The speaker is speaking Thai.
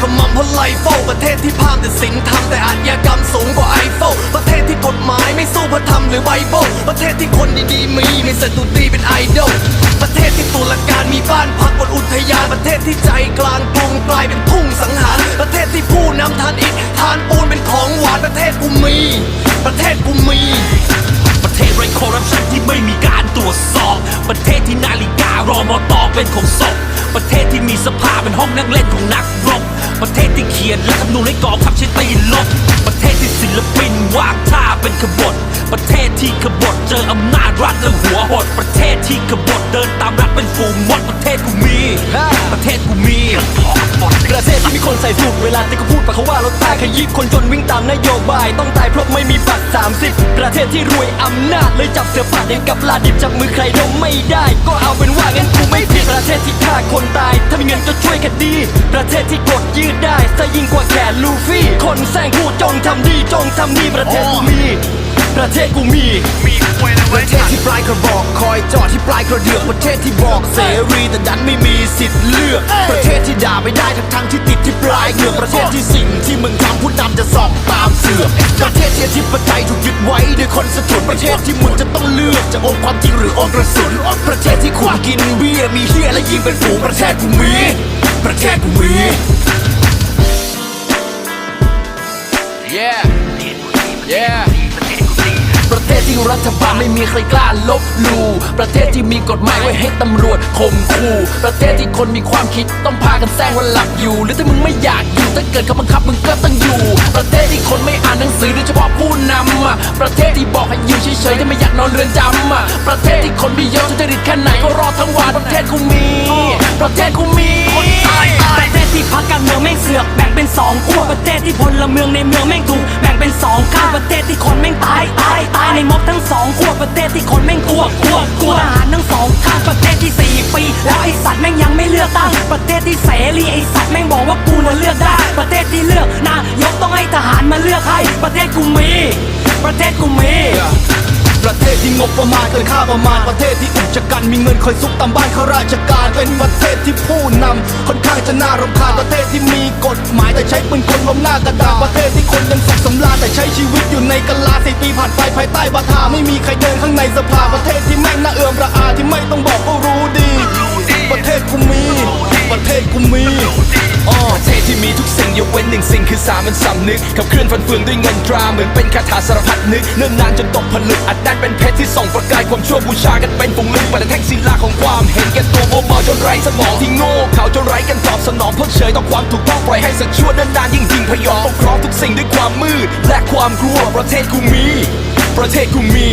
ขมำเพราะไลโฟประเทศที่พามแต่สินธรรมแต่อาชญากรรมสูงกว่าไอโฟประเทศที่กฎหมายไม่สู้พระธรรมหรือไบเบิลประเทศที่คนดีๆมีมีสตุตรีเป็นไอดอลประเทศที่ตุลาการมีบ้านพักบนอุทยานประเทศที่ใจกลางกรุงกลายเป็นทุ่งสังหารประเทศที่ผู้นำทานอิฐทานปูนเป็นของหวานประเทศกูมี ประเทศกูมี ประเทศไร้คอร์รัปชันที่ไม่มีการตรวจสอบ ประเทศที่นาฬิการอมอตอเป็นของศ หัวหดประเทศที่ขบฏเดินตามรัฐเป็นฝูงมดประเทศกูมี ประเทศกูมี ประเทศที่มีคนใส่สูตรเวลาที่เขาพูดปะเขาว่ารถตายขยิบคนจนวิ่งตามนโยบาย ต้องตายเพราะไม่มีบัตร30 ประเทศที่รวยอำนาจเลยจับเสือป่าอย่างกับลาดิบจับมือใครดมไม่ได้ ก็เอาเป็นว่างั้นกูไม่ผิดประเทศที่ฆ่าคนตาย ถ้ามีเงินก็ช่วยคดี ประเทศที่กดยืดได้ซะยิ่งกว่าแขนลูฟี่ คนแซงพูดจงทำดีจงทำดีประเทศกูมี ประเทศกูมีประเทศที่ปลายกระบอกคอยจอดที่ปลายกระเดือกประเทศที่บอกเสรีแต่ดันไม่มีสิทธิ์เลือก ประเทศที่ด่าไม่ได้ทั้งทั้งๆที่ติดที่ปลายเหงือกประเทศที่สิ่งที่มึงทำผู้นำจะสอบตามเสือกประเทศที่อธิปไตยถูกยึดไว้ด้วยคนสะทุนประเทศที่มึงจะต้องเลือกจะอมความจริงหรืออมกระสุนประเทศที่คุณกินเบียร์มีเฮียและยิงเป็นฝูงประเทศกูมีประเทศกูมี Yeah Yeah ประเทศที่รัฐบาลไม่มีใครกล้าลบลู่ประเทศที่มีกฎหมายไว้ให้ตำรวจข่มขู่ประเทศที่คนมีความคิดต้องพากันแซงว่าหลับอยู่ หรือถ้ามึงไม่อยากอยู่ถ้าเกิดเขาบังคับมึงก็ต้องอยู่ ประเทศที่คนไม่อ่านหนังสือโดยเฉพาะผู้นำอะประเทศที่บอกให้อยู่เฉยๆถ้าไม่อยากนอนเรือนจำอะประเทศที่คนม่เยอะทุจริตแค่ไหนก็รอทั้งวันประเทศกูมี ประเทศกูมีประเทศที่พักการเมืองแม่เสือกแบ่ง เป็นสองขั้วประเทศที่พลเมืองในเมืองแม่งถูกแบ่งเป็นสองข้างประเทศที่คนแม่งตายตายตายในม็อบทั้งสองขั้วประเทศที่คนแม่งกลัวกลัวกลัวทหารทั้งสองข้างประเทศที่สี่ปี แล้วไอสัตว์แม่งยังไม่เลือกตั้ง ประเทศที่เสรีไอสัตว์แม่งบอกว่ากูน่ะเลือกได้ ประเทศที่เลือกนายกต้องให้ทหารมาเลือกให้ประเทศกูมี ประเทศกูมี ประเทศที่งบประมาณเกินค่าประมาณประเทศที่อุกชะกันมีเงินคอยซุกตามบ้านข้าราชการเป็นประเทศที่ผู้นำค่อนข้างจะน่ารำคาญประเทศที่มีกฎหมายแต่ใช้ปืนคนล้มหน้ากระดาษประเทศที่คนยังสุขสำราญแต่ใช้ชีวิตอยู่ในกะลาสี่ปีผ่านไปภายใต้บาทาไม่มีใครเดินข้างในสภาประเทศที่แม่งน่าเอื่อมระอาที่ไม่ต้องบอกก็รู้ดี หนึ่งสิ่งคือสามัญสำนึกขับเคลื่อนฟันเฟืองด้วยเงินตราเหมือนเป็นคาถาสารพัดนึกเนิ่นนานจนตกผลึกอัดแน่นเป็นเพชรที่ส่องประกายความชั่วบูชากันเป็นฝูงลึกแต่แท่งศิลาของความเห็นแก่ตัวโมเมาจนไร้สมองที่โง่เขาจนไร้กันตอบสนองเพิกเฉยต่อความถูกต้องปล่อยให้สัตว์ชั่วเดินนานยิ่งยิงพยองปกครองทุกสิ่งด้วยความมืดและความกลัวประเทศกูมี ประเทศกูมี